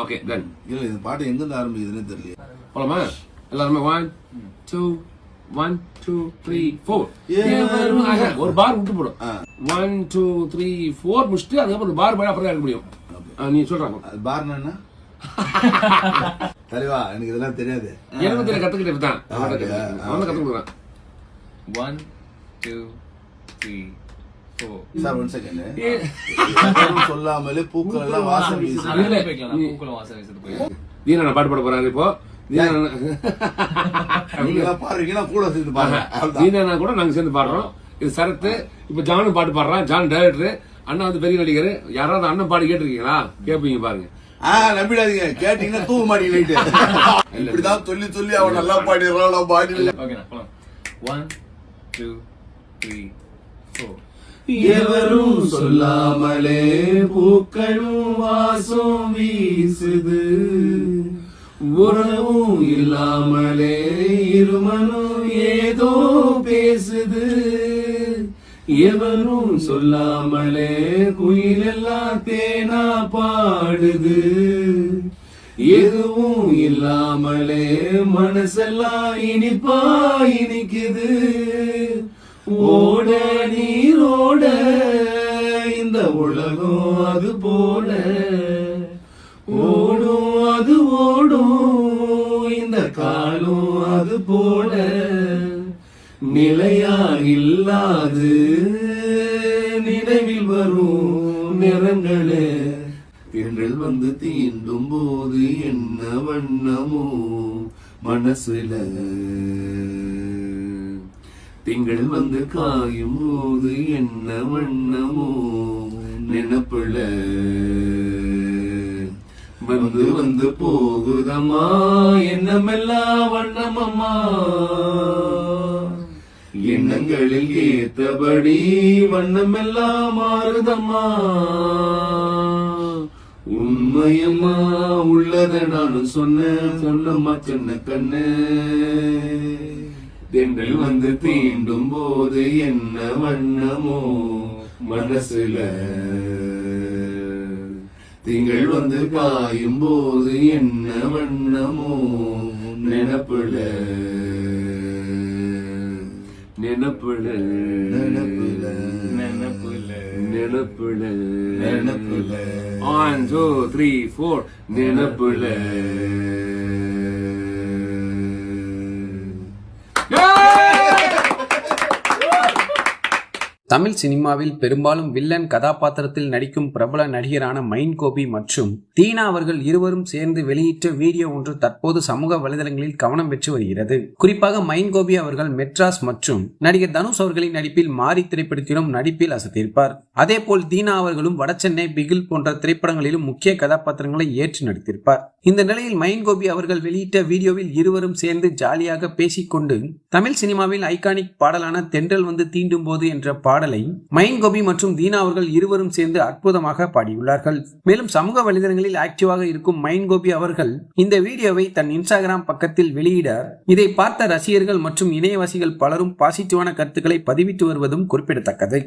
Okay done இல்ல இந்த பாட்டு எங்க இருந்து ஆரம்பிக்குதுன்னு தெரியல போலாமா? எல்லாருமே one two one two three four ஒரு பார் விட்டு போடும். ஒன் டூ த்ரீ ஃபோர் முடிச்சுட்டு அதுக்கப்புறம் ஒரு பார் பாடி அப்புறம் எடுக்க முடியும். நீ சொல்றாங்க. பாருன்னா என்ன தலைவா எனக்கு இதெல்லாம் தெரியாது. எனக்கு தெரியல கத்துக்கிட்டு தான் அவன் two, three, four. Sir one second சொல்லாமலே பூக்கள் எல்லாம் வாசம் வீசுது. போய்க்கலாம். நான் பாட்டு பாட போறாரு இப்போ? பாருங்கன்னா கூட சேர்ந்து பாருங்க அவ்வளவுதான். தீனா கூட நாங்க சேர்ந்து பாடுறோம். இது சரத்து இப்ப ஜானு பாட்டு பாடுறான். ஜான் டைரக்டர் அண்ணா வந்து பெரிய நடிகர். யாராவது அண்ணன் பாடி கேட்டிருக்கீங்களா? கேப்பீங்க பாருங்க. ஆ நம்பிடாதீங்க. கேட்டீங்கன்னா தூக்க மாட்டீங்க இப்படிதான் சொல்லி சொல்லி அவன் நல்லா பாடிடுறான். போலாம். ஒன் டூ த்ரீ ஃபோர் எவரும் சொல்லாமலே பூக்களும் வாசம் வீசுது. உறவும் இல்லாமலே இருமனும் ஏதோ பேசுது. எவரும் சொல்லாமலே குயிலெல்லாம் தேனா பாடுது. எதுவும் இல்லாமலே மனசெல்லாம் இனிப்பா இனிக்குது. ஓ இந்த உலகம் அது போல. ஓடும் அது ஓடும் இந்த காலம் அது போல. நிலையா இல்லாது நினைவில் வரும் நிறங்களே. திங்கள் வந்து தீண்டும் போது என்ன வண்ணமோ மனசுல. திங்கள் வந்து காயும் போது என்ன வண்ணமோ நினப்புல. வந்து வந்து போகுதம்மா என்னமெல்லாம் வண்ணமம்மா. எண்ணங்களில் ஏத்தபடி வண்ணமெல்லாம் மாறுதம்மா. உண்மையம்மா உள்ளத நானும் சொன்னேன் சொல்லம்மா சின்ன கண்ணு. தென்றல் வந்து தீண்டும் போது என்ன வண்ணமோ மனசுல? திங்கள் வந்து பாயும் போது என்ன வண்ணமோ நினப்புல? நினப்புல? நினப்புல. நினைப்புல. நினப்புல. நினப்புல. ஒன் டூ த்ரீ ஃபோர் நினப்புல. தமிழ் சினிமாவில் பெரும்பாலும் வில்லன் கதாபாத்திரத்தில் நடிக்கும் பிரபல நடிகரான மைன் கோபி மற்றும் தீனா அவர்கள் இருவரும் சேர்ந்து வெளியிட்ட வீடியோ ஒன்று தற்போது சமூக வலைதளங்களில் கவனம் பெற்று வருகிறது. குறிப்பாக மைன் கோபி அவர்கள் மெட்ராஸ் மற்றும் நடிகர் தனுஷ் அவர்களின் நடிப்பில் மாரி திரைப்படத்திலும் நடிப்பில் அசத்தியிருப்பார் அதேபோல் தீனா அவர்களும் வடசென்னை பிகில் போன்ற திரைப்படங்களிலும் முக்கிய கதாபாத்திரங்களை ஏற்று நடித்திருப்பார். இந்த நிலையில் மைன் கோபி அவர்கள் வெளியிட்ட வீடியோவில் இருவரும் சேர்ந்து ஜாலியாக பேசிக்கொண்டு தமிழ் சினிமாவில் ஐகானிக் பாடலான தென்றல் வந்து தீண்டும் போது என்ற பாடல் மைன் கோபி மற்றும் தீனா அவர்கள் இருவரும் சேர்ந்து அற்புதமாக பாடியுள்ளார்கள். மேலும் சமூக வலைதளங்களில் ஆக்டிவாக இருக்கும் மைன் கோபி அவர்கள் இந்த வீடியோவை தன் இன்ஸ்டாகிராம் பக்கத்தில் வெளியிட இதை பார்த்த ரசிகர்கள் மற்றும் இணையவாசிகள் பலரும் பாசிட்டிவான கருத்துக்களை பதிவிட்டு வருவதும் குறிப்பிடத்தக்கது.